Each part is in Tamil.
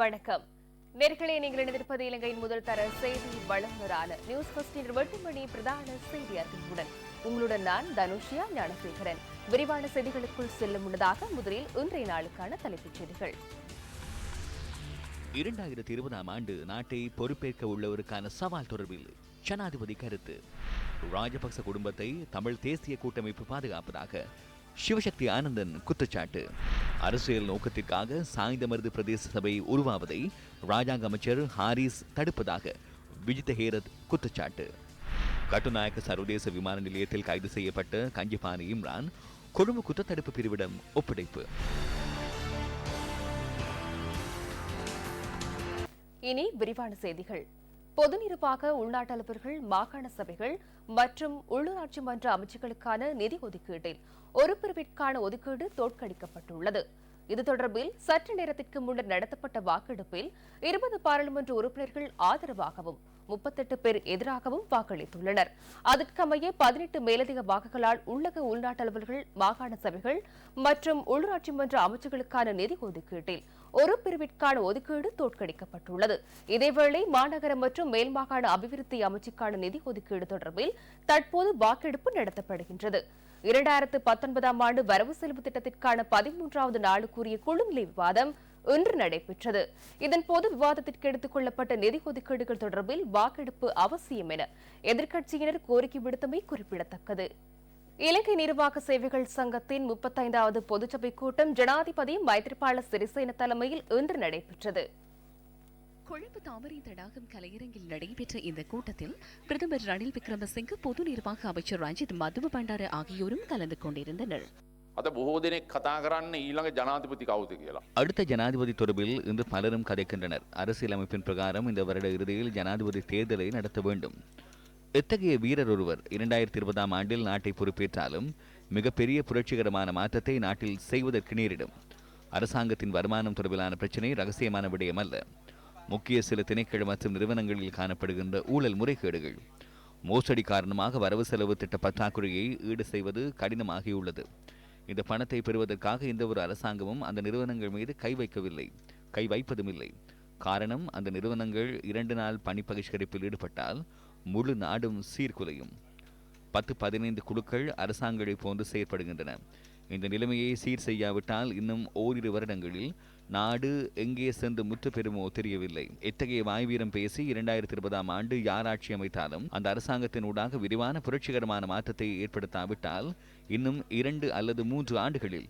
வணக்கம். நேர்களே நீங்கள் இணைந்திருப்பது இலங்கையின் முதல் தர செய்தி வழங்குநரான நியூஸ் பஸ்டின் எட்டு மணி பிரதான செய்தி அறிவிப்புடன் உங்களுடன் நான் தனுஷியா ஞானசேகரன். விரிவான செய்திகளுக்குள் செல்லும் முன்னதாக முதலில் இன்றைய நாளுக்கான தலைப்புச் செய்திகள். இரண்டாயிரத்தி இருபதாம் ஆண்டு நாட்டை பொறுப்பேற்க உள்ளவருக்கான சவால் தொடர்பில் ஜனாதிபதி கருத்து. ராஜபக்ச குடும்பத்தை தமிழ் தேசிய கூட்டமைப்பு பாதுகாப்பதாக சிவசக்தி ஆனந்தன் குற்றச்சாட்டு. அரசியல் நோக்கத்திற்காக சாய்ந்தமருது பிரதேச சபை உருவாவதை ராஜாங்க அமைச்சர் ஹாரிஸ் தடுப்பதாக விஜித ஹேரத் குற்றச்சாட்டு. கட்டுநாயக்க சர்வதேச விமான நிலையத்தில் கைது செய்யப்பட்ட கஞ்சிபானி இம்ரான் கொழும்பு குற்றத்தடுப்பு பிரிவிடம் ஒப்படைப்பு. இனி விரிவான செய்திகள். பொது நிர்வாக உள்நாட்டு அலுவலர்கள் மாகாண சபைகள் மற்றும் உள்ளூராட்சி மன்ற அமைச்சுகளுக்கான நிதி ஒதுக்கீட்டில் ஒரு பிரிவிற்கான ஒதுக்கீடு தோற்கடிக்கப்பட்டுள்ளது. இது தொடர்பில் சற்று நேரத்திற்கு முன்னர் நடத்தப்பட்ட வாக்கெடுப்பில் இருபது பாராளுமன்ற உறுப்பினர்கள் ஆதரவாகவும் முப்பத்தெட்டு பேர் எதிராகவும் வாக்களித்துள்ளனர். அதற்கமைய பதினெட்டு மேலதிக வாக்குகளால் உள்ளக உள்நாட்டு மாகாண சபைகள் மற்றும் உள்ளூராட்சி மன்ற அமைச்சர்களுக்கான நிதி ஒதுக்கீட்டில் ஒரு பிரிவிற்கான ஒதுக்கீடு தோற்கடிக்கப்பட்டுள்ளது. இதேவேளை மாநகர மற்றும் மேல் மாகாண அபிவிருத்தி அமைச்சுக்கான நிதி ஒதுக்கீடு தொடர்பில் தற்போது வாக்கெடுப்பு நடத்தப்படுகின்றது. இரண்டாயிரத்து பத்தொன்பதாம் ஆண்டு வரவு செலவு திட்டத்திற்கான பதிமூன்றாவது நாளுக்குரிய குழுநிலை விவாதம் இன்று நடைபெற்றது. இதன்போது விவாதத்திற்கு எடுத்துக் கொள்ளப்பட்ட நிதி ஒதுக்கீடுகள் தொடர்பில் வாக்கெடுப்பு அவசியம் என எதிர்க்கட்சியினர் கோரிக்கை விடுத்தமை குறிப்பிடத்தக்கது. இலங்கை நிர்வாக சேவைகள் சங்கத்தின் முப்பத்தைந்தாவது பொதுச்சபை கூட்டம் ஜனாதிபதி மைத்ரிபால சிறிசேன தலைமையில் இன்று நடைபெற்றது. கொழும்பு தாமரை தடாகம் கலையரங்கில் நடைபெற்ற இந்த கூட்டத்தில் பிரதமர் ரணில் விக்ரமசிங்க பொது நிர்வாக அமைச்சர் ரஞ்சித் மதுவ பண்டார ஆகியோரும் கலந்து கொண்டிருந்தனர். අද බොහෝ දෙනෙක් කතා කරන්න ඊළඟ ජනාධිපති කවුද කියලා. அடுத்த ஜனாதிபதி தொடர்பில் இன்று பலரும் கதைக்கின்றனர் அரசியலமைப்பின் பிரகாரம் இந்த வருட இறுதியில் ஜனாதிபதி தேர்தலை நடத்த வேண்டும் இத்தகைய வீரர் ஒருவர் இரண்டாயிரத்தி இருபதாம் ஆண்டில் நாட்டை பொறுப்பேற்றாலும் மிகப்பெரிய புரட்சிகரமான மாற்றத்தை நாட்டில் செய்வதற்கு நேரிடும் அரசாங்கத்தின் வருமானம் தொடர்பிலான பிரச்சினை ரகசியமான விடயம் அல்ல முக்கிய சில திணைக்கள மற்றும் நிறுவனங்களில் காணப்படுகின்ற ஊழல் முறைகேடுகள் மோசடி காரணமாக வரவு செலவு திட்ட பற்றாக்குறையை ஈடு செய்வது கடினமாகியுள்ளது இந்த பணத்தை பெறுவதற்காக எந்த ஒரு அரசாங்கமும் அந்த நிறுவனங்கள் மீது கை வைக்கவில்லை. கை வைப்பதும் இல்லை காரணம் அந்த நிறுவனங்கள் இரண்டு நாள் பணி பகிஷ்கரிப்பில் ஈடுபட்டால் முழு நாடும் சீர்குலையும். பத்து பதினைந்து குழுக்கள் அரசாங்கங்களை போன்று செயற்படுகின்றன. இந்த நிலைமையை சீர் செய்யாவிட்டால் இன்னும் ஓரிரு வருடங்களில் நாடு எங்கே சென்று முற்று பெறுமோ தெரியவில்லை. எத்தகைய வாய்வீரம் பேசி இரண்டாயிரத்தி இருபதாம் ஆண்டு யார் ஆட்சி அமைத்தாலும் அந்த அரசாங்கத்தின் ஊடாக விரிவான புரட்சிகரமான மாற்றத்தை ஏற்படுத்தாவிட்டால் இன்னும் இரண்டு அல்லது மூன்று ஆண்டுகளில்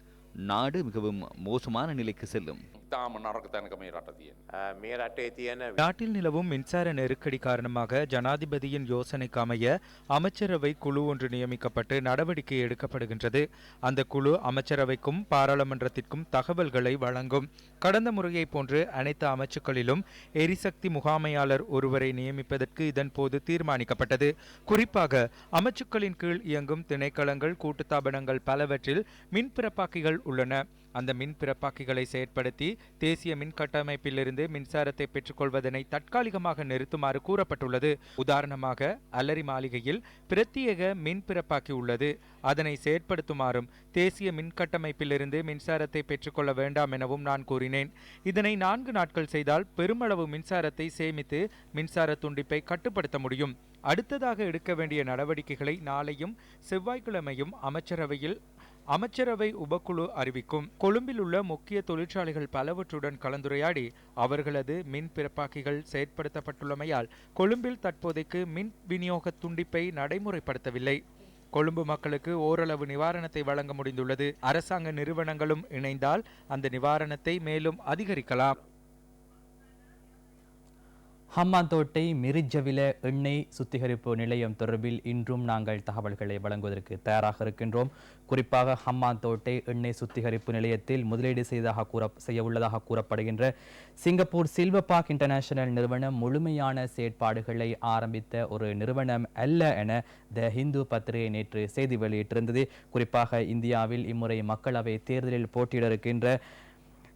நாடு மிகவும் மோசமான நிலைக்கு செல்லும். ඉතාම නරක තැනක මේ රට තියෙන. මේ රටේ තියෙන நாட்டில் நிலவும் மின்சார நெருக்கடி காரணமாக ஜனாதிபதியின் யோசனைக்கு அமைய அமைச்சரவை குழு ஒன்று நியமிக்கப்பட்டு நடவடிக்கை எடுக்கப்படுகின்றது அந்த குழு அமைச்சரவைக்கும் பாராளுமன்றத்திற்கும் தகவல்களை வழங்கும் கடந்த முறையைப் போன்று அனைத்து அமைச்சுக்களிலும் எரிசக்தி முகாமையாளர் ஒருவரை நியமிப்பதற்கு இதன் போது தீர்மானிக்கப்பட்டது குறிப்பாக அமைச்சுக்களின் கீழ் இயங்கும் திணைக்களங்கள் கூட்டுத்தாபனங்கள் பலவற்றில் மின் பிறப்பாக்கிகள் உள்ளன அந்த மின் பிறப்பாக்கிகளை செயற்படுத்தி தேசிய மின் கட்டமைப்பிலிருந்து மின்சாரத்தை பெற்றுக்கொள்வதனை தற்காலிகமாக நிறுத்துமாறு கூறப்பட்டுள்ளது. உதாரணமாக அலரி மாளிகையில் பிரத்யேக மின் பிறப்பாக்கி உள்ளது. அதனை செயற்படுத்துமாறும் தேசிய மின் கட்டமைப்பிலிருந்து மின்சாரத்தை பெற்றுக்கொள்ள வேண்டாம் எனவும் நான் கூறினேன். இதனை நான்கு நாட்கள் செய்தால் பெருமளவு மின்சாரத்தை சேமித்து மின்சார துண்டிப்பை கட்டுப்படுத்த முடியும். அடுத்ததாக எடுக்க வேண்டிய நடவடிக்கைகளை நாளையும் செவ்வாய்க்கிழமையும் அமைச்சரவையில் அமைச்சரவை உபக்குழு அறிவிக்கும். கொழும்பில் உள்ள முக்கிய தொழிற்சாலைகள் பலவற்றுடன் கலந்துரையாடி அவர்களது மின் பிறப்பாக்கிகள் செயற்படுத்தப்பட்டுள்ளமையால் கொழும்பில் தற்போதைக்கு மின் விநியோக துண்டிப்பை நடைமுறைப்படுத்தவில்லை. கொழும்பு மக்களுக்கு ஓரளவு நிவாரணத்தை வழங்க முடிந்துள்ளது. அரசாங்க நிறுவனங்களும் இணைந்தால் அந்த நிவாரணத்தை மேலும் அதிகரிக்கலாம். ஹம்மாந்தோட்டை மிரிஜவில எண்ணெய் சுத்திகரிப்பு நிலையம் தொடர்பில் இன்றும் நாங்கள் தகவல்களை வழங்குவதற்கு தயாராக இருக்கின்றோம். குறிப்பாக ஹம்மாந்தோட்டை எண்ணெய் சுத்திகரிப்பு நிலையத்தில் முதலீடு செய்ததாக கூற செய்ய உள்ளதாக கூறப்படுகின்ற சிங்கப்பூர் சில்வபாக் இன்டர்நேஷனல் நிறுவனம் முழுமையான செயற்பாடுகளை ஆரம்பித்த ஒரு நிறுவனம் அல்ல என த ஹிந்து பத்திரிகை நேற்று செய்தி வெளியிட்டிருந்தது. குறிப்பாக இந்தியாவில் இம்முறை மக்களவை தேர்தலில் போட்டியிட இருக்கின்ற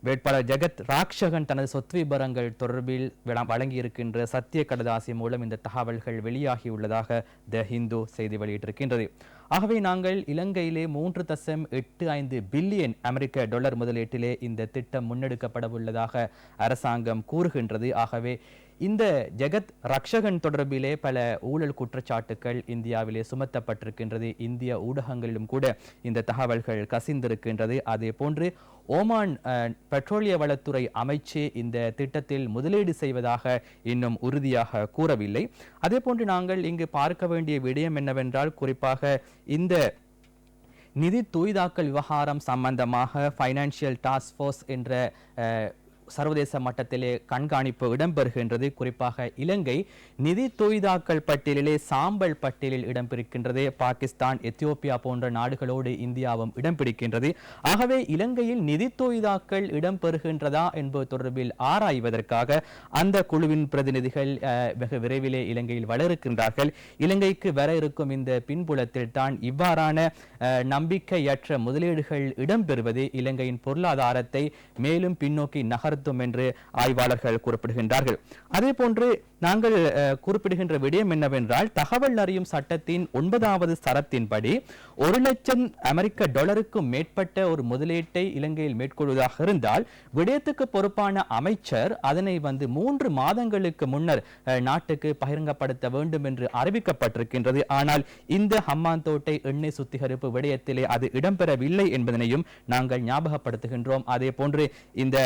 வேட்பாளர் ஜெகத் ராக்ஷகன் தனது சொத்து விபரங்கள் தொடர்பில் வழங்கியிருக்கின்ற சத்திய கடதாசி மூலம் இந்த தகவல்கள் வெளியாகியுள்ளதாக த ஹிந்து செய்தி வெளியிட்டிருக்கின்றது. ஆகவே நாங்கள் இலங்கையிலே மூன்று தசம் எட்டு ஐந்து பில்லியன் அமெரிக்க டாலர் முதலீட்டிலே இந்த திட்டம் முன்னெடுக்கப்படவுள்ளதாக அரசாங்கம் கூறுகின்றது. ஆகவே இந்த ஜெகத் ரக்ஷகன் தொடர்பிலே பல ஊழல் குற்றச்சாட்டுக்கள் இந்தியாவிலே சுமத்தப்பட்டிருக்கின்றது. இந்திய ஊடகங்களிலும் கூட இந்த தகவல்கள் கசிந்திருக்கின்றது. அதே போன்று ஓமான் பெட்ரோலிய வளத்துறை அமைச்சு இந்த திட்டத்தில் முதலீடு செய்வதாக இன்னும் உறுதியாக கூறவில்லை. அதே போன்று நாங்கள் இங்கு பார்க்க வேண்டிய விடயம் என்னவென்றால் குறிப்பாக இந்த நிதி தூய்தாக்கல் விவகாரம் சம்பந்தமாக ஃபைனான்சியல் டாஸ்க் ஃபோர்ஸ் என்ற சர்வதேச மட்டத்திலே கண்காணிப்பு இடம்பெறுகின்றது. குறிப்பாக இலங்கை நிதி தொய்தாக்கள் பட்டியலிலே சாம்பல் பட்டியலில் இடம்பெறுகின்றது. பாகிஸ்தான் எத்தியோப்பியா போன்ற நாடுகளோடு இந்தியாவும் இடம்பிடிக்கின்றது. ஆகவே இலங்கையில் நிதி தொய்தாக்கள் இடம்பெறுகின்றதா என்பது தொடர்பில் ஆராய்வதற்காக அந்த குழுவின் பிரதிநிதிகள் வெகு விரைவிலே இலங்கையில் வளர்க்கின்றார்கள். இருக்கின்றார்கள் இலங்கைக்கு வர இருக்கும் இந்த பின்புலத்தில் தான் இவ்வாறான நம்பிக்கையற்ற முதலீடுகள் இடம்பெறுவது. இலங்கையின் பொருளாதாரத்தை மேலும் பின்னோக்கி நகர் நகர்த்தும் என்று ஆய்வாளர்கள் குறிப்பிடுகின்றார்கள். அதே போன்று நாங்கள் குறிப்பிடுகின்ற விடயம் என்னவென்றால் தகவல் அறியும் சட்டத்தின் ஒன்பதாவது சரத்தின்படி ஒரு லட்சம் அமெரிக்க டாலருக்கும் மேற்பட்ட ஒரு முதலீட்டை இலங்கையில் மேற்கொள்வதாக இருந்தால் விடயத்துக்கு பொறுப்பான அமைச்சர் அதனை வந்து மூன்று மாதங்களுக்கு முன்னர் நாட்டுக்கு பகிரங்கப்படுத்த வேண்டும் என்று அறிவிக்கப்பட்டிருக்கின்றது. ஆனால் இந்த ஹம்மாந்தோட்டை எண்ணெய் சுத்திகரிப்பு விடயத்திலே அது இடம்பெறவில்லை என்பதனையும் நாங்கள் ஞாபகப்படுத்துகின்றோம். அதே போன்று இந்த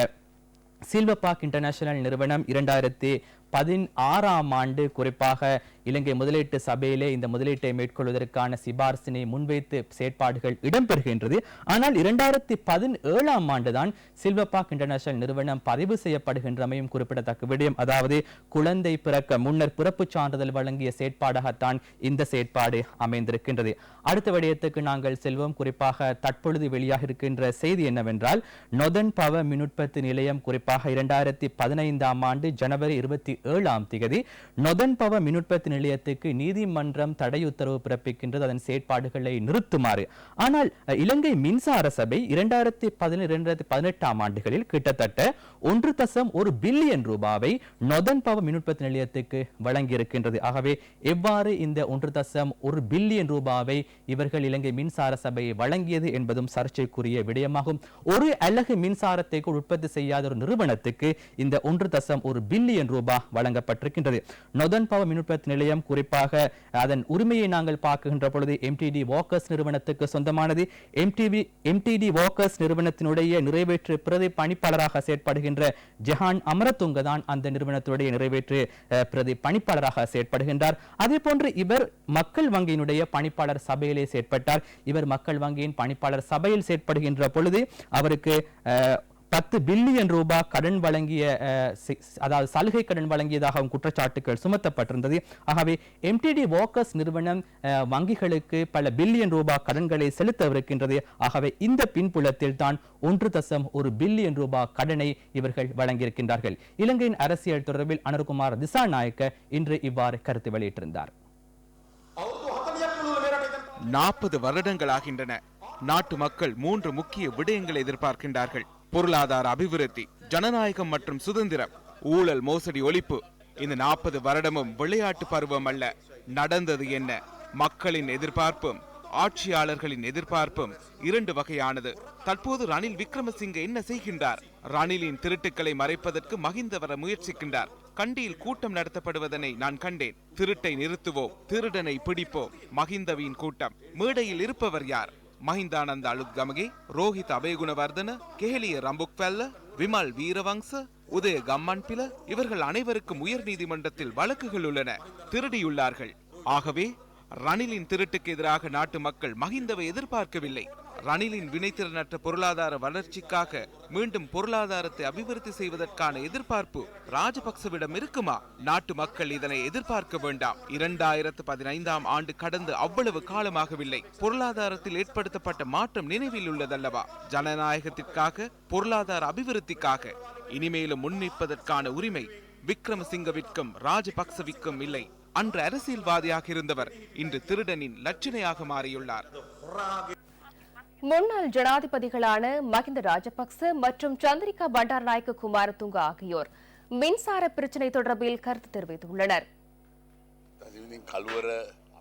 சில்வபாக் இன்டர்நேஷனல் நிறுவனம் இரண்டாயிரத்தி பதினாறாம் ஆண்டு குறிப்பாக இலங்கை முதலீட்டு சபையிலே இந்த முதலீட்டை மேற்கொள்வதற்கான சிபார்சினை முன்வைத்து செயற்பாடுகள் இடம்பெறுகின்றது. ஆனால் இரண்டாயிரத்தி பதினேழாம் ஆண்டுதான் சில்வபாக் இன்டர்நேஷனல் நிறுவனம் பதிவு செய்யப்படுகின்றமையும் குறிப்பிடத்தக்க விடயம். அதாவது குழந்தை பிறக்க முன்னர் பிறப்பு சான்றிதழ் வழங்கிய செயற்பாடாகத்தான் இந்த செயற்பாடு அமைந்திருக்கின்றது. அடுத்த விடயத்துக்கு நாங்கள் செல்வோம். குறிப்பாக தற்பொழுது வெளியாக இருக்கின்ற செய்தி என்னவென்றால் நொதன் பவ மின்னுற்பத்தி நிலையம் குறிப்பாக இரண்டாயிரத்தி பதினைந்தாம் ஆண்டு ஜனவரி இருபத்தி ஏழாம் திகதி நொதன் பவ மின்னுற்பத்தி நிலையத்துக்கு நீதிமன்றம் தடை உத்தரவு பிறப்பிக்கின்றது. அதன் செயற்பாடுகளை நிறுத்துமாறு. ஆனால் இலங்கை மின்சார சபை இரண்டாயிரத்தி பதினேழு இரண்டாயிரத்தி பதினெட்டாம் ஆண்டுகளில் கிட்டத்தட்ட ஒன்று தசம் ஒரு பில்லியன் ரூபாவை நொதன் பவ மின்னுற்பத்தி நிலையத்துக்கு வழங்கியிருக்கின்றது. ஆகவே எவ்வாறு இந்த ஒன்று தசம் ஒரு பில்லியன் ரூபாவை இவர்கள் இலங்கை மின்சார சபையை வழங்கியது என்பதும் சர்ச்சைக்குரிய விடயமாகும். ஒரு அலகு மின்சாரத்தை உற்பத்தி செய்யாத ஒரு நிறுவனத்துக்கு இந்த ஒன்று தசம் ஒரு பில்லியன் ரூபாய் வழங்கப்பட்டிருக்கின்றது. நொதன் பவ மின் உற்பத்தி நிலையம் நிலையம் குறிப்பாக அதன் உரிமையை நாங்கள் பார்க்கின்ற பொழுது எம்டிடி வாக்கர்ஸ் நிறுவனத்துக்கு சொந்தமானது. எம்டிவி எம்டிடி வாக்கர்ஸ் நிறுவனத்தினுடைய நிறைவேற்று பிரதி பணிப்பாளராக செயற்படுகின்ற ஜஹான் அமரத்துங்க தான் அந்த நிறுவனத்துடைய நிறைவேற்று பிரதி பணிப்பாளராக செயற்படுகின்றார். அதே போன்று இவர் மக்கள் வங்கியினுடைய பணிப்பாளர் சபையிலே செயற்பட்டார். இவர் மக்கள் வங்கியின் பணிப்பாளர் சபையில் செயற்படுகின்ற பொழுது அவருக்கு பத்து பில்லியன் ரூபாய் கடன் வழங்கிய அதாவது சலுகை கடன் வழங்கியதாகவும் குற்றச்சாட்டுகள் சுமத்தப்பட்டிருந்தது. ஆகவே எம்டிடி வாக்கர்ஸ் நிறுவனம் அஹ், வங்கிகளுக்கு பல பில்லியன் ரூபாய் கடன்களை செலுத்தவிருக்கின்றது. ஆகவே இந்த பின்புலத்தில் தான் ஒன்று தசம் ஒரு பில்லியன் ரூபாய் கடனை இவர்கள் வழங்கியிருக்கின்றார்கள். இலங்கையின் அரசியல் தொடர்பில் அனுர்குமார் திசாநாயக்க இன்று இவ்வாறு கருத்து வெளியிட்டிருந்தார். நாற்பது வருடங்களாகின்றன நாட்டு மக்கள் மூன்று முக்கிய விடயங்களை எதிர்பார்க்கின்றார்கள். பொருளாதார அபிவிருத்தி ஜனநாயகம் மற்றும் சுதந்திரம் ஊழல் மோசடி ஒழிப்பு. இந்த நாற்பது வருடமும் விளையாட்டு பருவம் அல்ல. நடந்தது என்ன? மக்களின் எதிர்பார்ப்பும் ஆட்சியாளர்களின் எதிர்பார்ப்பும் இரண்டு வகையானது. தற்போது ரணில் விக்ரமசிங்க என்ன செய்கின்றார்? ரணிலின் திருட்டுக்களை மறைப்பதற்கு மகிந்த வர முயற்சிக்கின்றார். கண்டியில் கூட்டம் நடத்தப்படுவதனை நான் கண்டேன். திருட்டை நிறுத்துவோம் திருடனை பிடிப்போம். மகிந்தவின் கூட்டம். மேடையில் இருப்பவர் யார்? மஹிந்தானந்த அலுத்கமகே ரோஹித் அபயகுணவர்தன கெஹலிய ரம்புக்வெல்ல விமல் வீரவங்ச உதய கம்மன்பில இவர்கள் அனைவருக்கும் உயர் நீதிமன்றத்தில் வழக்குகள் உள்ளன திருடியுள்ளார்கள். ஆகவே ரணிலின் திருட்டுக்கு எதிராக நாட்டு மக்கள் மகிந்தவை எதிர்பார்க்கவில்லை. ரணிலின் வினைத்திறனற்ற பொருளாதார வளர்ச்சிக்காக மீண்டும் பொருளாதாரத்தை அபிவிருத்தி செய்வதற்கான எதிர்பார்ப்பு ராஜபக்சவிடம் இருக்குமா? நாட்டு மக்கள் இதனை எதிர்பார்க்க வேண்டாம். இரண்டாயிரத்து பதினைந்தாம் ஆண்டு கடந்து அவ்வளவு காலமாகவில்லை. பொருளாதாரத்தில் ஏற்படுத்தப்பட்ட மாற்றம் நினைவில் உள்ளதல்லவா? ஜனநாயகத்திற்காக பொருளாதார அபிவிருத்திக்காக. இனிமேலும் முன்னிற்பதற்கான உரிமை விக்ரமசிங்கவிற்கும் ராஜபக்சவிற்கும் இல்லை. அன்று அரசியல்வாதியாக இருந்தவர் இன்று திருடனின் லட்சணையாக மாறியுள்ளார். முன்னாள் ஜனாதிபதிகளான மஹிந்த ராஜபக்ச மற்றும் சந்திரிகா பண்டாரநாயக்க குமாரதுங்க ஆகியோர் மின்சார பிரச்சினை தொடர்பில் கருத்து தெரிவித்துள்ளனர்.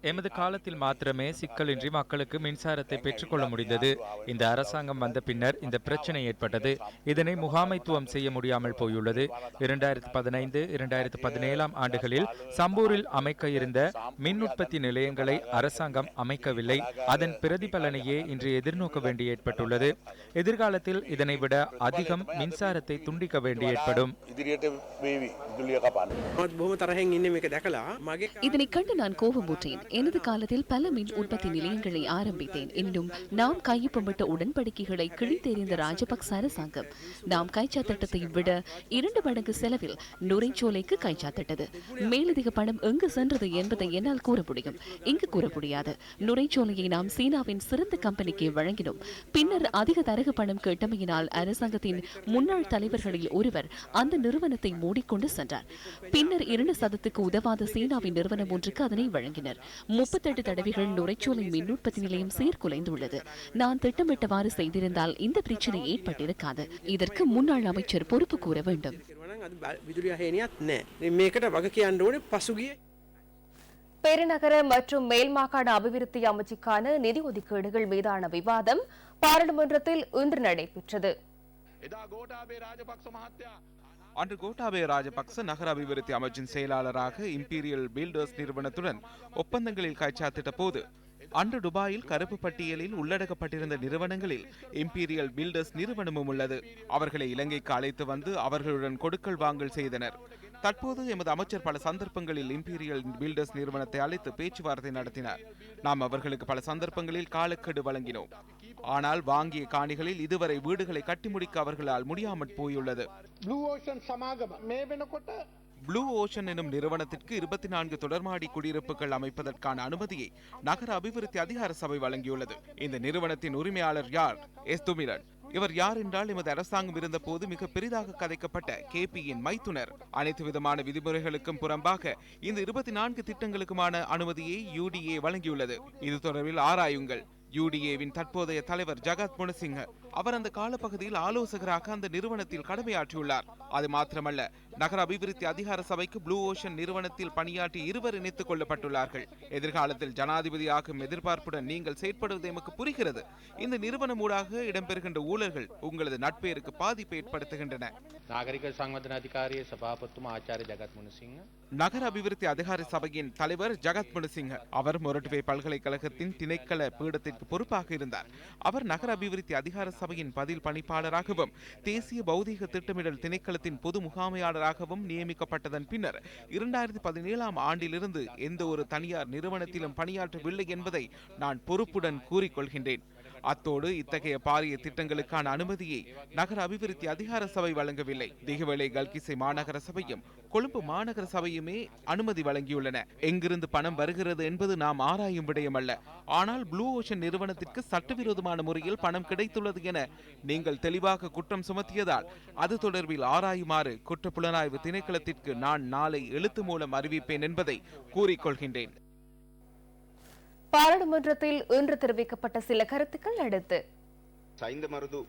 எமது காலத்தில் மாத்திரமே சிக்கலின்றி மக்களுக்கு மின்சாரத்தை பெற்றுக்கொள்ள முடிந்தது. இந்த அரசாங்கம் வந்த பின்னர் இந்த பிரச்சனை ஏற்பட்டது. இதனை முகாமைத்துவம் செய்ய முடியாமல் போயுள்ளது. இரண்டாயிரத்தி பதினைந்து இரண்டாயிரத்தி பதினேழாம் ஆண்டுகளில் சம்பூரில் அமைக்க இருந்த மின் உற்பத்தி நிலையங்களை அரசாங்கம் அமைக்கவில்லை. அதன் பிரதிபலனையே இன்று எதிர்நோக்க வேண்டி ஏற்பட்டுள்ளது. எதிர்காலத்தில் இதனை விட அதிகம் மின்சாரத்தை துண்டிக்க வேண்டி ஏற்படும். இதனை கண்டு நான் கோபமூட்டேன் எனது காலத்தில் பல மின் உற்பத்தி நிலையங்களை ஆரம்பித்தேன். இன்னும் நாம் கையொப்பமிட்ட உடன்படிக்கைகளை கிழித்தெறிந்த ராஜபக்ச அரசாங்கம் நாம் கைச்சாத்திட்டத்தை விட இரண்டு மடங்கு செலவில் நுரைச்சோலைக்கு கைச்சாத்திட்டது. மேலதிக பணம் எங்கு சென்றது என்பதை என்னால் கூற முடியும். இங்கு கூற முடியாது. நுரைச்சோலையை நாம் சீனாவின் சிறந்த கம்பெனிக்கு வழங்கினோம். பின்னர் அதிக தரகு பணம் கேட்டமையினால் அரசாங்கத்தின் முன்னாள் தலைவர்களில் ஒருவர் அந்த நிறுவனத்தை மூடிக்கொண்டு சென்றார். பின்னர் இரண்டு சதத்துக்கு உதவாத சீனாவின் நிறுவனம் ஒன்றுக்கு அதனை வழங்கினர். முப்பத்தெட்டு தடவைகள் நுரைச்சோலை மின்னுற்பத்தி நிலையம் சீர்குலைந்துள்ளது. நான் திட்டமிட்டவாறு செய்திருந்தால் இந்த பிரச்சனை ஏற்பட்டிருக்காது. இதற்கு முன்னாள் அமைச்சர் பொறுப்பு கூற வேண்டும். பெருநகர மற்றும் மேல் மாகாண அபிவிருத்தி அமைச்சுக்கான நிதி ஒதுக்கீடுகள் மீதான விவாதம் பாராளுமன்றத்தில் இன்று நடைபெற்றது. அன்று கோட்டாபய ராஜபக்ச நகர அபிவிருத்தி அமைச்சின் செயலாளராக இம்பீரியல் பில்டர்ஸ் நிறுவனத்துடன் ஒப்பந்தங்களில் கைச்சாத்திட்ட போது அன்று துபாயில் கருப்பு பட்டியலில் உள்ளடக்கப்பட்டிருந்த நிறுவனங்களில் இம்பீரியல் பில்டர்ஸ் நிறுவனமும் உள்ளது. அவர்களை இலங்கைக்கு அழைத்து வந்து அவர்களுடன் கொடுக்கல் வாங்கல் செய்தனர். தற்போது எமது அமைச்சர் பல சந்தர்ப்பங்களில் இம்பீரியல் பில்டர்ஸ் நிறுவனத்தை அழைத்து பேச்சுவார்த்தை நடத்தினார். நாம் அவர்களுக்கு பல சந்தர்ப்பங்களில் காலக்கெடு வழங்கினோம். ஆனால் வாங்கிய காணிகளில் இதுவரை வீடுகளை கட்டி முடிக்க அவர்களால் முடியாமல் போயுள்ளது. ப்ளூ ஓஷன் எனும் நிறுவனத்திற்கு இருபத்தி நான்கு தொடர்மாடி குடியிருப்புகள் அமைப்பதற்கான அனுமதியை நகர அபிவிருத்தி அதிகார சபை வழங்கியுள்ளது. இந்த நிறுவனத்தின் உரிமையாளர் யார்? எஸ். துமிரன். இவர் யார் என்றால் எமது அரசாங்கம் இருந்த போது மிக பெரிதாக கதைக்கப்பட்ட கேபியின் மைத்துனர். அனைத்து விதமான விதிமுறைகளுக்கும் புறம்பாக இந்த இருபத்தி நான்கு திட்டங்களுக்குமான அனுமதியை யூடிஏ வழங்கியுள்ளது. இது தொடர்பில் ஆராயுங்கள். யூடிஏவின் தற்போதைய தலைவர் ஜகத் குணசிங்க அவர் அந்த காலப்பகுதியில் ஆலோசகராக அந்த நிறுவனத்தில் கடமையாற்றியுள்ளார். அது மாத்திரமல்ல நகர அபிவிருத்தி அதிகார சபைக்கு ப்ளூ ஓஷன் நிறுவனத்தில் பணியாற்றி இருவர் இணைத்துக் கொள்ளப்பட்டுள்ளார்கள். எதிர்காலத்தில் ஜனாதிபதியாகும் எதிர்பார்ப்புடன் நீங்கள் செயற்படுவது எமக்கு புரிகிறது. இந்த நிறுவனம் ஊடாக இடம்பெறுகின்ற ஊழல்கள் உங்களது நட்பேருக்கு பாதிப்பு ஏற்படுத்துகின்றன. நாகரிக சங்கதன அதிகாரிய சபாபத்தும் ஆச்சாரிய ஜகத் முனுசிங்க. நகர அபிவிருத்தி அதிகார சபையின் தலைவர் ஜகத் முனுசிங்க. அவர் மொரட்டுவே பல்கலைக்கழகத்தின் திணைக்கள பீடத்தில் பொறுப்பாக இருந்தார். அவர் நகர அபிவிருத்தி அதிகார சபையின் பதில் பணிப்பாளராகவும் தேசிய பௌதீக திட்டமிடல் திணைக்களத்தின் பொது முகாமையாளராகவும் நியமிக்கப்பட்டதன் பின்னர் இரண்டாயிரத்தி பதினேழாம் ஆண்டிலிருந்து எந்த ஒரு தனியார் நிறுவனத்திலும் பணியாற்றவில்லை என்பதை நான் பொறுப்புடன் கூறிக்கொள்கின்றேன். அத்தோடு இத்தகைய பாரிய திட்டங்களுக்கான அனுமதியை நகர அபிவிருத்தி அதிகார சபை வழங்கவில்லை. திகவேளை கல்கிசை மாநகர சபையும் கொழும்பு மாநகர சபையுமே அனுமதி வழங்கியுள்ளன. எங்கிருந்து பணம் வருகிறது என்பது நாம் ஆராயும் விடயமல்ல ஆனால் ப்ளூ ஓஷன் நிறுவனத்திற்கு சட்டவிரோதமான முறையில் பணம் கிடைத்துள்ளது என நீங்கள் தெளிவாக குற்றம் சுமத்தியதால் அது தொடர்பில் ஆராயுமாறு குற்றப்புலனாய்வு திணைக்களத்திற்கு நான் நாளை எழுத்து மூலம் அறிவிப்பேன் என்பதை கூறிக்கொள்கின்றேன். பாராளுமன்றத்தில் இன்று தெரிவிக்கப்பட்ட சில கருத்துக்கள் அடுத்து. சைந்தமருது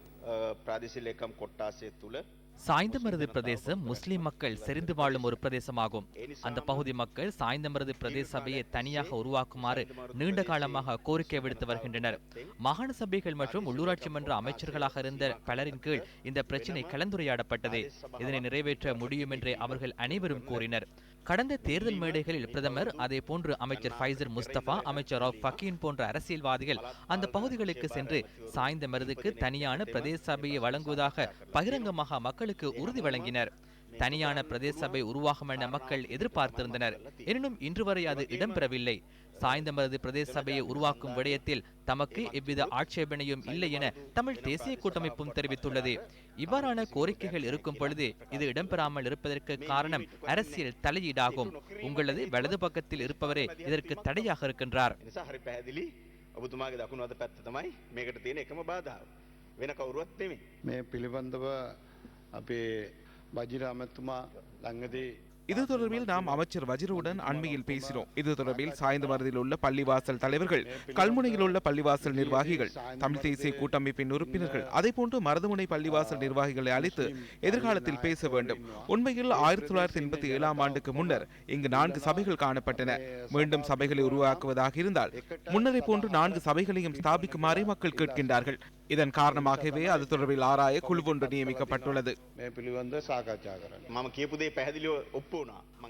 பிராதிசிலேக்கம் கொட்டாசே துள. சாய்ந்தமருது பிரதேசம் முஸ்லிம் மக்கள் செறிந்து வாழும் ஒரு பிரதேசமாகும். அந்த பகுதி மக்கள் சாய்ந்தமருது பிரதேச சபையை தனியாக உருவாக்குமாறு நீண்ட காலமாக கோரிக்கை விடுத்து வருகின்றனர். மாகாண சபைகள் மற்றும் உள்ளூராட்சி மன்ற அமைச்சர்களாக இருந்த பலரின் கீழ் இந்த பிரச்சினை கலந்துரையாடப்பட்டது. இதனை நிறைவேற்ற முடியும் என்றே அவர்கள் அனைவரும் கூறினர். கடந்த தேர்தல் மேடைகளில் பிரதமர் அதே போன்று அமைச்சர் ஃபைசர் முஸ்தபா அமைச்சர் ஃபக்கீன் போன்ற அரசியல்வாதிகள் அந்த பகுதிகளுக்கு சென்று சாய்ந்த மருதுக்கு தனியான பிரதேச சபையை வழங்குவதாக பகிரங்கமாக மக்களுக்கு உறுதி வழங்கினர். தனியான பிரதேச சபை உருவாகும் என மக்கள் எதிர்பார்த்திருந்தனர். எனினும் இன்று வரை அது இடம்பெறவில்லை. சாய்ந்தமரது பிரதேச சபையை உருவாக்கும் விடயத்தில் தமக்கு எவ்வித ஆட்சேபனையும் இல்லை என தமிழ் தேசிய கூட்டமைப்பும் தெரிவித்துள்ளது இவ்வாறான கோரிக்கைகள் இருக்கும் பொழுது இது இடம்பெறாமல் இருப்பதற்கு காரணம் அரசியல் தலையீடாகும் உங்களது வலது பக்கத்தில் இருப்பவரே இதற்கு தடையாக இருக்கின்றார் නිසා හරි පැහැදිලි ඔබතුමාගේ දකුණු අද පැත්ත තමයි මේකට තියෙන එකම බාධාව. වෙන කවුරුවත් නෙමෙයි. මේ පිළිබඳව අපේ බජිර අමැතුමා ළඟදී இது தொடர்பில் நாம் அமைச்சர் வஜிருடன் அண்மையில் பேசினோம். இது தொடர்பில் சாய்ந்தமரத்தில் உள்ள பள்ளிவாசல் தலைவர்கள் கல்முனையில் உள்ள பள்ளிவாசல் நிர்வாகிகள் தமிழ் தேசிய கூட்டமைப்பின் உறுப்பினர்கள் அதேபோன்று மருதமுனை பள்ளிவாசல் நிர்வாகிகளை அழைத்து எதிர்காலத்தில் பேச வேண்டும். உண்மையில் ஆயிரத்தி தொள்ளாயிரத்தி எண்பத்தி ஏழாம் ஆண்டுக்கு முன்னர் இங்கு நான்கு சபைகள் காணப்பட்டன. மீண்டும் சபைகளை உருவாக்குவதாக இருந்தால் முன்னரை போன்று நான்கு சபைகளையும் ஸ்தாபிக்குமாறே மக்கள் கேட்கின்றார்கள். இதன் காரணமாகவே அது தொடர்பில் ஆராய குழு ஒன்று நியமிக்கப்பட்டுள்ளது.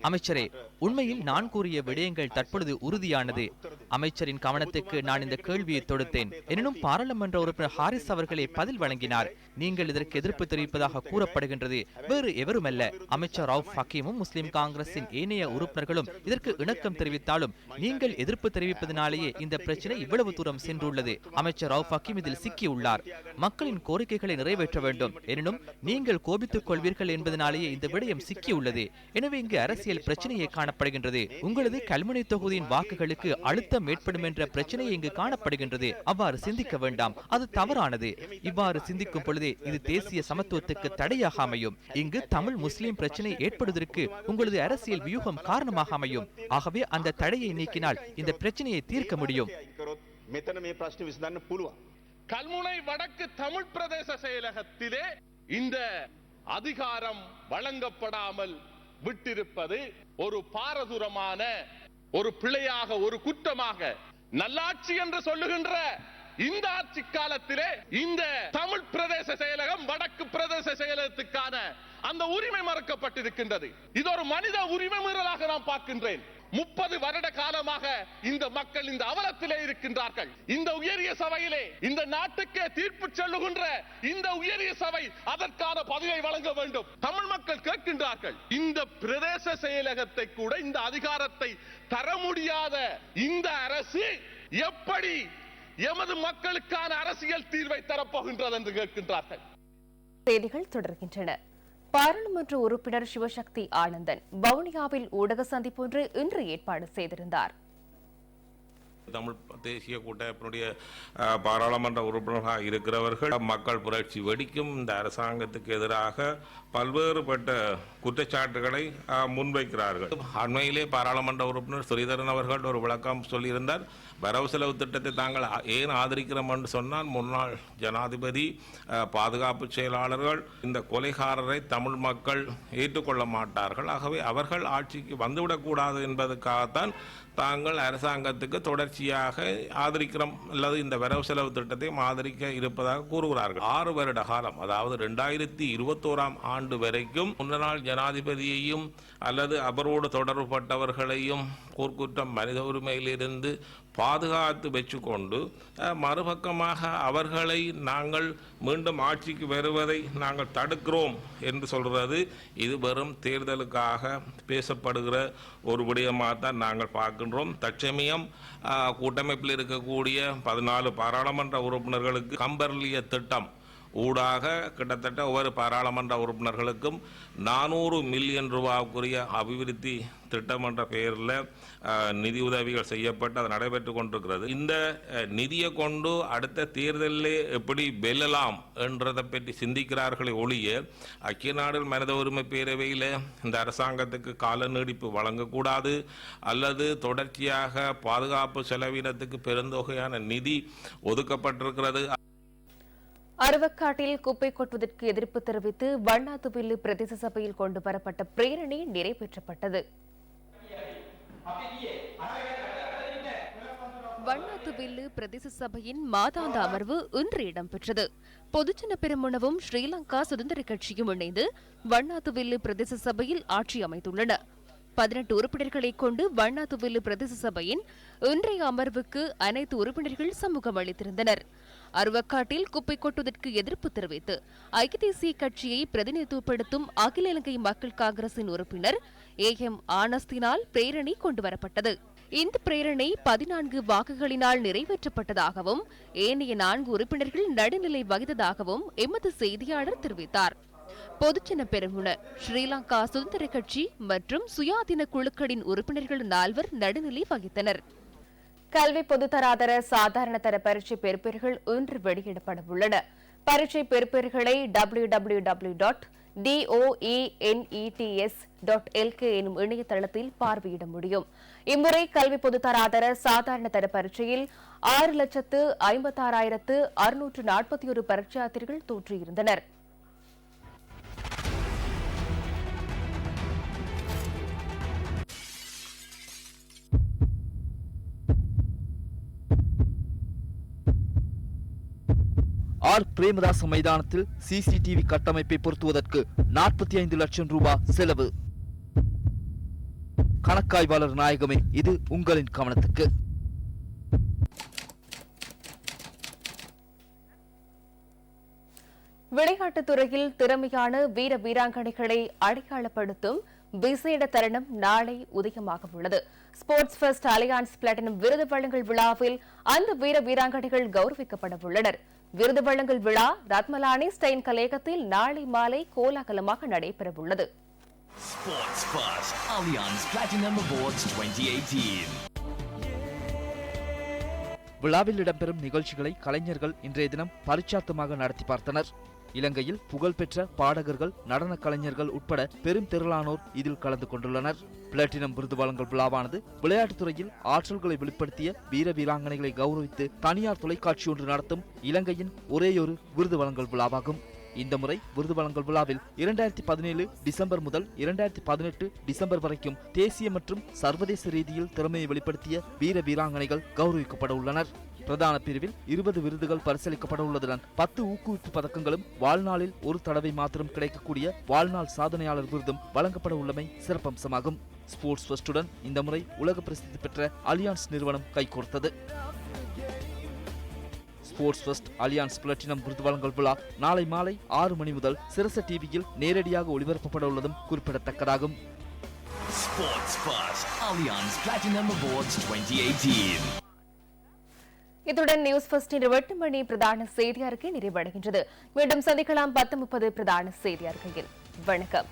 அமைச்சரே உண்மையில் நான் கூறிய விடயங்கள் தற்பொழுது உறுதியானது. அமைச்சரின் கவனத்துக்கு நான் இந்த கேள்வியை தொடுத்தேன். எனினும் பாராளுமன்ற உறுப்பினர் ஹாரிஸ் அவர்களே பதில் வழங்கினார். நீங்கள் இதற்கு எதிர்ப்பு தெரிவிப்பதாக கூறப்படுகின்றது. வேறு எவருமல்ல. அமைச்சர் ரவுப் ஹக்கீமும் முஸ்லிம் காங்கிரசின் ஏனைய உறுப்பினர்களும் இதற்கு இணக்கம் தெரிவித்தாலும் நீங்கள் எதிர்ப்பு தெரிவிப்பதனாலேயே இந்த பிரச்சனை இவ்வளவு தூரம் சென்றுள்ளது. அமைச்சர் ரவுப் ஹக்கீம் இதில் சிக்கியுள்ளார். மக்களின் கோரிக்கைகளை நிறைவேற்ற வேண்டும். எனினும் நீங்கள் கோபித்துக் கொள்வீர்கள் என்பதனாலேயே இந்த விடயம் சிக்கியுள்ளது. எனவே இங்கு அரசியல் பிரச்சனையே காணப்படுகின்றது. உங்களது கல்முனை தொகுதியின் வாக்குகளுக்கு அழுத்தம் ஏற்படும் என்ற பிரச்சனையை இங்கு காணப்படுகின்றது. அவ்வாறு சிந்திக்க வேண்டாம். அது தவறானது. இவ்வாறு சிந்திக்கும் பொழுதே இது தேசிய சமத்துவத்துக்கு தடையாக அமையும். இங்கு தமிழ் முஸ்லிம் பிரச்சனை ஏற்படுவதற்கு உங்களது அரசியல் வியூகம் காரணமாக அமையும். ஆகவே அந்த தடையை நீக்கினால் இந்த பிரச்சனையை தீர்க்க முடியும். கல்முனை வடக்கு தமிழ் பிரதேச செயலகத்திலே இந்த அதிகாரம் வழங்கப்படாமல் விட்டிருப்பது ஒரு பாரதுரமான ஒரு பிழையாக ஒரு குற்றமாக நல்லாட்சி என்று சொல்லுகின்ற இந்த ஆட்சி காலத்திலே இந்த தமிழ் பிரதேச செயலகம் வடக்கு பிரதேச செயலகத்துக்கான அந்த உரிமை மறுக்கப்பட்டிருக்கின்றது. இது ஒரு மனித உரிமை மீறலாக நான் பார்க்கின்றேன். முப்பது வருட காலமாக இந்த மக்கள் இந்த அவலத்திலே இருக்கின்றார்கள். இந்த உயரிய சபையிலே இந்த நாட்டுக்கே தீர்ப்பு சொல்லுகின்ற இந்த உயரிய சபை அதற்கான பதிலை வழங்க வேண்டும். தமிழ் மக்கள் கேட்கின்றார்கள். இந்த பிரதேச செயலகத்தை கூட இந்த அதிகாரத்தை தர முடியாத இந்த அரசு எப்படி எமது மக்களுக்கான அரசியல் தீர்வை தரப்போகின்றது என்று கேட்கின்றார்கள். செய்திகள் தொடர்கின்றன. பாராளுமன்ற உறுப்பினர் சிவசக்தி ஆனந்தன் வவுனியாவில் ஊடக சந்திப்பொன்று இன்று ஏற்பாடு செய்திருந்தார். தமிழ் தேசிய கூட்டமைப்பினுடைய பாராளுமன்ற உறுப்பினர்களாக இருக்கிறவர்கள் மக்கள் புரட்சி வெடிக்கும் இந்த அரசாங்கத்துக்கு எதிராக பல்வேறுபட்ட குற்றச்சாட்டுகளை முன்வைக்கிறார்கள். அண்மையிலே பாராளுமன்ற உறுப்பினர் ஸ்ரீதரன் அவர்கள் ஒரு விளக்கம் சொல்லியிருந்தார். வரவு செலவு திட்டத்தை தாங்கள் ஏன் ஆதரிக்கிறோம் என்று சொன்னால் முன்னாள் ஜனாதிபதி பாதுகாப்பு செயலாளர்கள் இந்த கொலைகாரரை தமிழ் மக்கள் ஏற்றுக்கொள்ள மாட்டார்கள். ஆகவே அவர்கள் ஆட்சிக்கு வந்துவிடக்கூடாது என்பதற்காகத்தான் தாங்கள் அரசாங்கத்துக்கு தொடர்ச்சியாக ஆதரிக்கிறோம் அல்லது இந்த வரவு செலவு திட்டத்தை ஆதரிக்க இருப்பதாக கூறுகிறார்கள். ஆறு வருட காலம் அதாவது ரெண்டாயிரத்தி இருபத்தோராம் ஆண்டு வரைக்கும் முன்னாள் ஜனாதிபதியையும் அல்லது அவரோடு தொடர்புபட்டவர்களையும் போர்க்குற்றம் மனித உரிமையிலிருந்து பாதுகாத்து வச்சுக்கொண்டு மறுபக்கமாக அவர்களை நாங்கள் மீண்டும் ஆட்சிக்கு வருவதை நாங்கள் தடுக்கிறோம் என்று சொல்கிறது இது வெறும் தேர்தலுக்காக பேசப்படுகிற ஒரு விடயமாக தான் நாங்கள் பார்க்கின்றோம். தற்சமயம் கூட்டமைப்பில் இருக்கக்கூடிய பதினாலு பாராளுமன்ற உறுப்பினர்களுக்கு கம்பர்லிய திட்டம் ஊடாக கிட்டத்தட்ட ஒவ்வொரு பாராளுமன்ற உறுப்பினர்களுக்கும் நானூறு மில்லியன் ரூபாவுக்குரிய அபிவிருத்தி திட்டம் என்ற பெயரில் நிதி உதவிகள் செய்யப்பட்டு அது நடைபெற்று கொண்டிருக்கிறது. இந்த நிதியை கொண்டு அடுத்த தேர்தலிலே எப்படி வெல்லலாம் என்றதை பற்றி சிந்திக்கிறார்களே ஒழிய ஐக்கிய நாடுகள் மனித உரிமை பேரவையில் இந்த அரசாங்கத்துக்கு கால நீடிப்பு வழங்கக்கூடாது அல்லது தொடர்ச்சியாக பாதுகாப்பு செலவினத்துக்கு பெருந்தொகையான நிதி ஒதுக்கப்பட்டிருக்கிறது. அருவக்காட்டில் குப்பை கொட்டுவதற்கு எதிர்ப்பு தெரிவித்து வண்ணாத்துவில்லு பிரதேச சபையில் கொண்டு வரப்பட்ட பிரேரணி நிறைவேற்றப்பட்டது. வண்ணாத்துவில்லு பிரதேச சபையின் மாதாந்த அமர்வு இன்று இடம்பெற்றது. பொதுஜன பெருமுனவும் ஸ்ரீலங்கா சுதந்திர கட்சியும் இணைந்து வண்ணாத்துவில்லு பிரதேச சபையில் ஆட்சி அமைத்துள்ளன. பதினெட்டு உறுப்பினர்களை கொண்டு வண்ணாத்துவில்லு பிரதேச சபையின் இன்றைய அமர்வுக்கு அனைத்து உறுப்பினர்கள் சமூகம் அளித்திருந்தனர். அருவக்காட்டில் குப்பை கொட்டுவதற்கு எதிர்ப்பு தெரிவித்து ஐக்கிய தேசிய கட்சியை பிரதிநிதித்துவப்படுத்தும் அகில இலங்கை மக்கள் காங்கிரசின் உறுப்பினர் ஏ எம் ஆனஸ்தினால் பிரேரணை கொண்டுவரப்பட்டது. இந்த பிரேரணை பதினான்கு வாக்குகளினால் நிறைவேற்றப்பட்டதாகவும் ஏனைய நான்கு உறுப்பினர்கள் நடுநிலை வகித்ததாகவும் எமது செய்தியாளர் தெரிவித்தார். பொதுஜன பெருமுன ஸ்ரீலங்கா சுதந்திர கட்சி மற்றும் சுயாதீன குழுக்களின் உறுப்பினர்கள் நால்வர் நடுநிலை வகித்தனர். கல்வி பொதுத்தராதர சாதாரண தர பரீட்சை பெறுப்பீர்கள் இன்று வெளியிடப்பட உள்ளன பரீட்சை பெறுப்பீர்களை W W W dot DOENETS dot LK எனும் இணையதளத்தில் பார்வையிட முடியும். இம்முறை கல்வி பொதுத்தராதர சாதாரண தர பரீட்சையில் ஆறு லட்சத்து ஐம்பத்தாறாயிரத்து அறுநூற்று நாற்பத்தி ஒரு பரீட்சார்த்திகள் தோற்றியிருந்தனர். ஆர். பிரேமதாச மைதானத்தில் சிசிடிவி கட்டமைப்பை பொருத்துவதற்கு நாற்பத்தி ஐந்து லட்சம் ரூபாய் செலவு. கணக்காய்வாளர் நாயகமே இது உங்களின் கவனத்துக்கு. விளையாட்டுத் துறையில் திறமையான வீர வீராங்கனைகளை அடையாளப்படுத்தும் விசேட தருணம் நாளை உதயமாக உள்ளது. ஸ்போர்ட்ஸ் ஃபர்ஸ்ட் அலையான்ஸ் பிளாட்டினம் விருது வழங்கல் விழாவில் அந்த வீர வீராங்கனைகள் கௌரவிக்கப்பட உள்ளனர். விருது வழங்கல் விழா ரத்மலானி ஸ்டெயின் கலையகத்தில் நாளை மாலை கோலாகலமாக நடைபெறவுள்ளது Sports First Allianz Platinum Awards 2018. விழாவில் இடம்பெறும் நிகழ்ச்சிகளை கலைஞர்கள் இன்றைய தினம் பரிச்சார்த்தமாக நடத்தி பார்த்தனர் இலங்கையில் புகழ்பெற்ற பாடகர்கள் நடன கலைஞர்கள் உட்பட பெரும் திரளானோர் இதில் கலந்து கொண்டுள்ளனர். பிளாட்டினம் விருது வழங்கல் விழாவானது விளையாட்டுத் துறையில் ஆற்றல்களை வெளிப்படுத்திய வீர வீராங்கனைகளை கௌரவித்து தனியார் தொலைக்காட்சி ஒன்று நடத்தும் இலங்கையின் ஒரேயொரு விருது வழங்கல் விழாவாகும். இந்த முறை விருது வழங்கல் விழாவில் இரண்டாயிரத்தி பதினேழு டிசம்பர் முதல் இரண்டாயிரத்தி பதினெட்டு டிசம்பர் வரைக்கும் தேசிய மற்றும் சர்வதேச ரீதியில் திறமையை வெளிப்படுத்திய வீர வீராங்கனைகள் கௌரவிக்கப்பட உள்ளனர். பிரதான பிரிவில் இருபது விருதுகள் பரிசளிக்கப்பட உள்ளதுடன் பத்து ஊக்குவிப்பு பதக்கங்களும் வாழ்நாளில் ஒரு தடவை மாத்திரம் கிடைக்கக்கூடிய வாழ்நாள் சாதனையாளர் விருதும் வழங்கப்பட உள்ளமை சிறப்பம்சமாகும். ஸ்போர்ட்ஸ் ஃபர்ஸ்டுடன் இந்த முறை உலக பிரசித்தி பெற்ற அலியான்ஸ் நிறுவனம் கைகோர்த்தது. ஸ்போர்ட்ஸ் ஃபெஸ்ட் அலியான்ஸ் பிளாட்டினம் விருது வழங்கல் விழா நாளை மாலை ஆறு மணி முதல் சிரச டிவியில் நேரடியாக ஒளிபரப்பப்பட உள்ளதும் குறிப்பிடத்தக்கதாகும். Sports First Allianz Platinum Awards 2018. இத்துடன் நியூஸ் ஃபர்ஸ்டின் எட்டு மணி பிரதான செய்தி அறிக்கை நிறைவடைகின்றது. மீண்டும் சந்திக்கலாம் பத்து முப்பது பிரதான செய்தி அறிக்கையில். வணக்கம்.